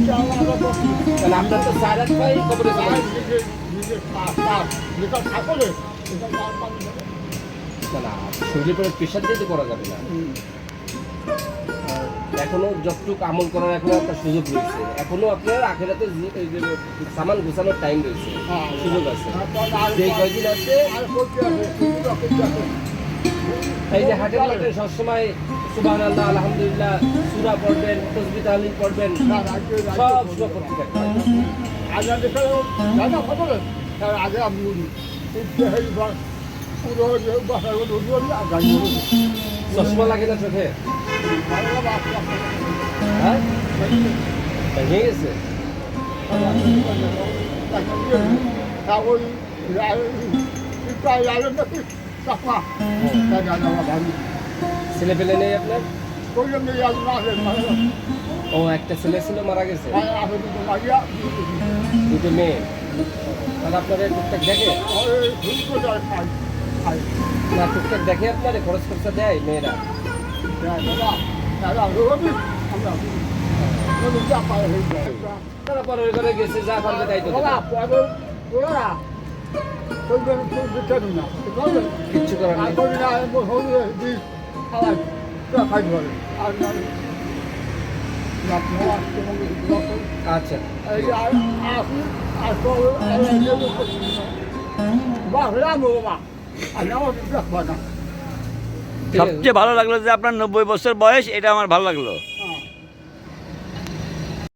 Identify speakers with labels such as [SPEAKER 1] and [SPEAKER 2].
[SPEAKER 1] তাহলে আপনার তো না করা যাবে না এখনও যতটুকু আমল করার এখনও আপনার সুযোগ রয়েছে এখনও আপনার আখেরাতে সামান গোছানোর টাইম রয়েছে। সুযোগ আছে যে কয়দিন আছে এই যে হাটের মাঠে সবসময় সুবাহ আল্লাহ আলহামদুলিল্লাহ সুরা পড়বেন তসবি তাহলিল পড়বেন সব সময় করতে থাকবেন।
[SPEAKER 2] আগে আমি
[SPEAKER 1] চশমা লাগে না চোখে? হ্যাঁ? ভেঙে গেছে।
[SPEAKER 2] ওই প্রায়
[SPEAKER 1] ছেলে পেলে নেই আপনার?
[SPEAKER 2] আজ
[SPEAKER 1] ও একটা ছেলে ছিল মারা গেছে?
[SPEAKER 2] দুটো
[SPEAKER 1] মেয়ে। তাহলে আপনার টুকটাক দেখে? না টুকটাক দেখে আপনার খরচ খরচা দেয় মেয়েরা?
[SPEAKER 2] হয়ে
[SPEAKER 1] পরের ঘরে গেছে যা পারবে তাই তো কিচ্ছু করার নেই আচ্ছা।
[SPEAKER 3] সবচেয়ে ভালো লাগল যে আপনার নব্বই বছর বয়স এটা আমার ভালো লাগল